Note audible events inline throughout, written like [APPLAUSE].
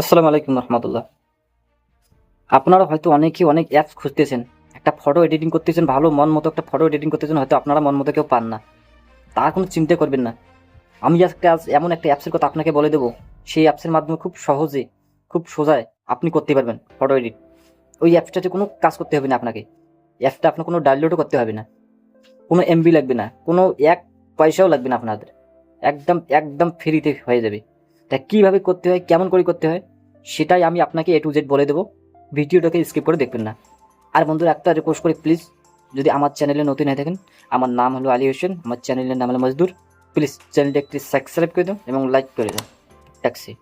আসসালামু আলাইকুম রহমতুল্লাহ। আপনারা হয়তো অনেকেই অনেক অ্যাপস খুঁজতেছেন, একটা ফটো এডিটিং করতেছেন, ভালো মন মতো একটা ফটো এডিটিং করতেছেন, হয়তো আপনারা মন মতো কেউ পান না। তা কোনো চিন্তা করবেন না। আমি আজকে আজ এমন একটা অ্যাপসের কথা আপনাকে বলে দেবো, সেই অ্যাপসের মাধ্যমে খুব সহজে, খুব সোজায় আপনি করতে পারবেন ফটো এডিট ওই অ্যাপসটাতে কোনো কাজ করতে হবে না আপনাকে। অ্যাপসটা আপনার কোনো ডাউনলোডও করতে হবে না। কোনো এমবি লাগবে না, কোনো এক পয়সাও লাগবে না আপনাদের। একদম একদম ফ্রিতে হয়ে যাবে। তা কীভাবে করতে হয়, কেমন করে করতে হয়, সেটাই আমি আপনাকে এ টু জেড বলে দেবো। ভিডিওটাকে স্কিপ করে দেখবেন না। আর বন্ধুরা, একটা রিকোয়েস্ট করি প্লিজ যদি আমার চ্যানেলে নতুন হয়ে থাকেন, আমার নাম হলো আলী হোসেন, আমার চ্যানেলের নাম হলো মজদুর প্লিজ চ্যানেলটি একটি সাবস্ক্রাইব করে দাও এবং লাইক করে দাও ট্যাক্সি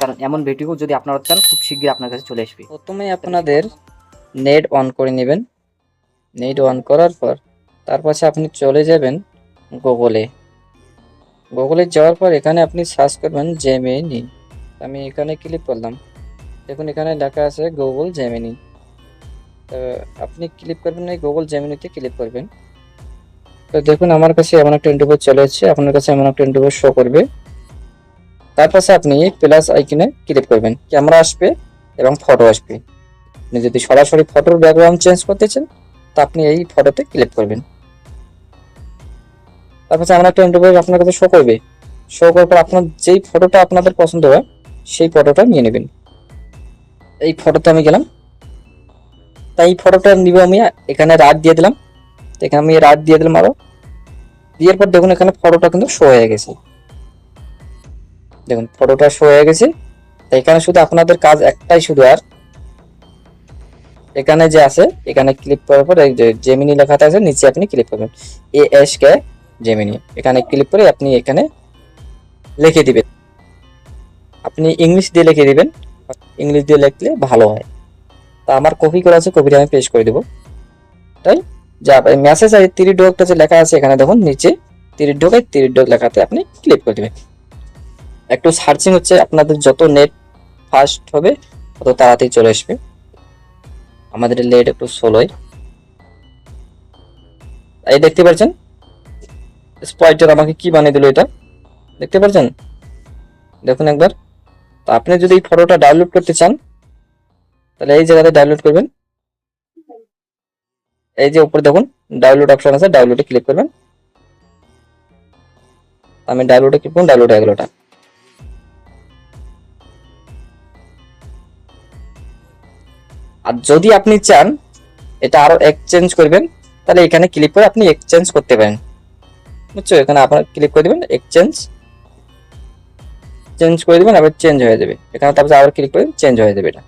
কারণ এমন ভিডিও যদি আপনারা চান, খুব শীঘ্রই আপনার কাছে চলে আসবে। প্রথমে আপনাদের নেট অন করে নেবেন। নেট অন করার পর তার পাশে আপনি চলে যাবেন গুগলে গুগলে যাওয়ার পর এখানে আপনি সার্চ করবেন জেমিনি আমি এখানে ক্লিক করলাম। দেখুন, এখানে লেখা আছে গুগল জেমিনি তো আপনি ক্লিক করবেন এই গুগল জেমিনিতে ক্লিক করবেন। তো দেখুন, আমার কাছে এমন একটা ইন্টারভিউ চলে এসেছে। আপনার কাছে এমন একটা ইন্টারভিউ শো করবে। তার পাশে আপনি প্লাস আইকনে ক্লিক করবেন। ক্যামেরা আসবে এবং ফটো আসবে। আপনি যদি সরাসরি ফটোর ব্যাকগ্রাউন্ড চেঞ্জ করতে চান, তা আপনি এই ফটোতে ক্লিক করবেন। তারপর এমন একটা ইন্টারভিউ আপনার কাছে শো করবে। শো করার পর আপনার যেই ফটোটা আপনাদের পছন্দ হয়, সেই ফটোটা নিয়ে নেবেন। এই ফটোতে আমি গেলাম। তাই এই ফটোটা নিব আমি, এখানে রাত দিয়ে দিলাম। এখানে আমি রাত দিয়ে দিলাম আরও। দেওয়ার পর দেখুন এখানে ফটোটা কিন্তু শো হয়ে গেছে। দেখুন ফটোটা শো হয়ে গেছে। তো এখানে শুধু আপনাদের কাজ একটাই শুধু আর। এখানে যে আছে, এখানে ক্লিক করার পর যে জেমিনি লেখাটা আছে, নিচে আপনি ক্লিক করবেন। এ এস কে জেমিনি এখানে ক্লিক করে আপনি এখানে লিখে দিবেন। আপনি ইংলিশ দিয়ে লিখে দিবেন। ইংলিশ দিয়ে লিখলে ভালো হয়। তা আমার কপি করা আছে কপিটা আমি পেস্ট করে দেবো। তাই যা মেসেজ আছে তিরিশ ডোকটা যে লেখা আছে এখানে দেখুন, নিচে তিরিশ ডোকায় তিরিশ ডোক লেখাতে আপনি ক্লিক করে দেবেন। একটু সার্চিং হচ্ছে, আপনাদের যত নেট ফাস্ট হবে, তত তাড়াতাড়ি চলে আসবে। আমাদের লেট একটু স্লোই এই দেখতে পাচ্ছেন? স্পয়টার আমাকে কি বানিয়ে দিল এটা? দেখতে পাচ্ছেন দেখুন একবার। তো আপনি যদি এই ফটোটা ডাউনলোড করতে চান, তাহলে এই জায়গাতে ডাউনলোড করবেন। এই যে উপরে দেখুন ডাউনলোড অপশন আছে ডাউনলোডে ক্লিক করবেন। আমি ডাউনলোডে ক্লিক করুন ডাউনলোড হয়ে গেল ওটা। আর যদি আপনি চান, এটা আরও এক্সচেঞ্জ করবেন, তাহলে এখানে ক্লিক করে আপনি এক্সচেঞ্জ করতে পারেন। বুঝছ? এখানে আপনার ক্লিক করে দিবেন এক্সচেঞ্জ চেঞ্জ করে দিবেন, আবার চেঞ্জ হয়ে যাবে। এখানে তারপর আবার ক্লিক করে চেঞ্জ হয়ে যাবে এটা।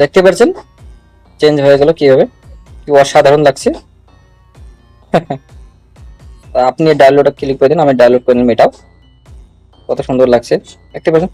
দেখতে পাচ্ছেন চেঞ্জ হয়ে গেল কীভাবে? কি অসাধারণ লাগছে। [LAUGHS] আপনি ডাউনলোডে ক্লিক করে দিন, আমি ডাউনলোড করে নিলাম এটাও। কত সুন্দর লাগছে। দেখতে পাচ্ছেন